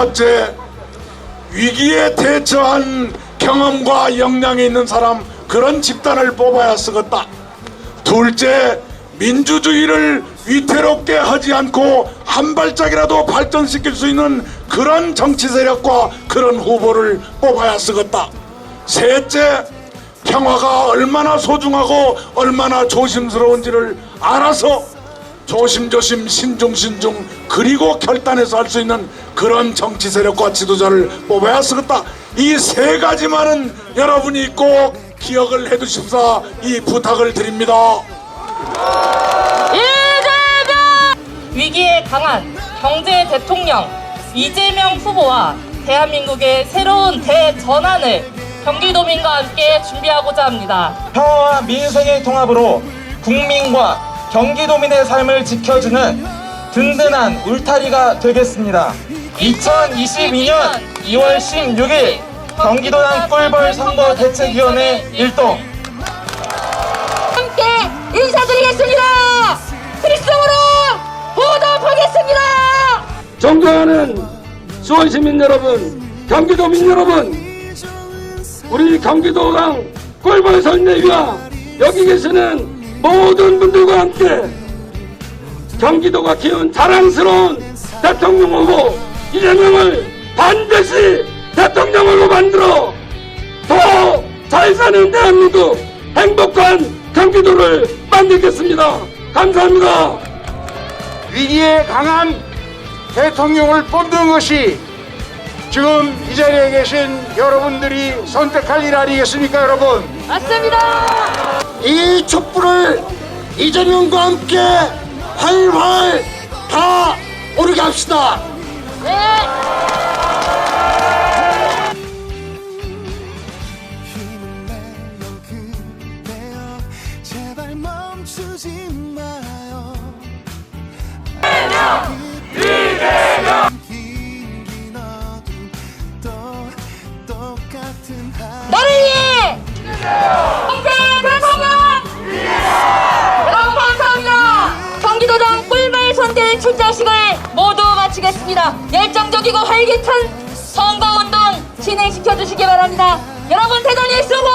첫째, 위기에 대처한 경험과 역량이 있는 사람 그런 집단을 뽑아야 쓰겠다. 둘째, 민주주의를 위태롭게 하지 않고 한 발짝이라도 발전시킬 수 있는 그런 정치 세력과 그런 후보를 뽑아야 쓰겠다. 셋째, 평화가 얼마나 소중하고 얼마나 조심스러운지를 알아서 조심조심 신중신중 그리고 결단해서 할 수 있는 그런 정치 세력과 지도자를 뽑아야 쓰겠다. 이 세 가지만은 여러분이 꼭 기억을 해두십사 이 부탁을 드립니다. 이재명! 위기에 강한 경제 대통령 이재명 후보와 대한민국의 새로운 대전환을 경기도민과 함께 준비하고자 합니다. 평화와 민생의 통합으로 국민과 경기도민의 삶을 지켜주는 든든한 울타리가 되겠습니다. 2022년 2월 16일 경기도당 꿀벌 선거 대책위원회 일동 함께 인사드리겠습니다. 필승으로 보답하겠습니다. 존경하는 수원 시민 여러분, 경기도민 여러분, 우리 경기도강 꿀벌 선대위와 여기 계시는 모든 분들과 함께 경기도가 키운 자랑스러운 대통령 후보 이재명을 반드시 대통령으로 만들어 더 잘 사는 대한민국 행복한 경기도를 만들겠습니다. 감사합니다. 위기에 강한 대통령을 뽑는 것이 지금 이 자리에 계신 여러분들이 선택할 일 아니겠습니까, 여러분? 맞습니다. 이 촛불을 이재명과 함께 활활 다 오르게 합시다. 힘을 내요 그대여 제발 멈추지 마 나를 위해 경제 대통령 여러분 감사합니다. 경기도당 꿀벌 선대 출자식을 모두 마치겠습니다. 열정적이고 활기찬 선거운동 진행시켜 주시기 바랍니다. 여러분 대단히 수고하셨습니다.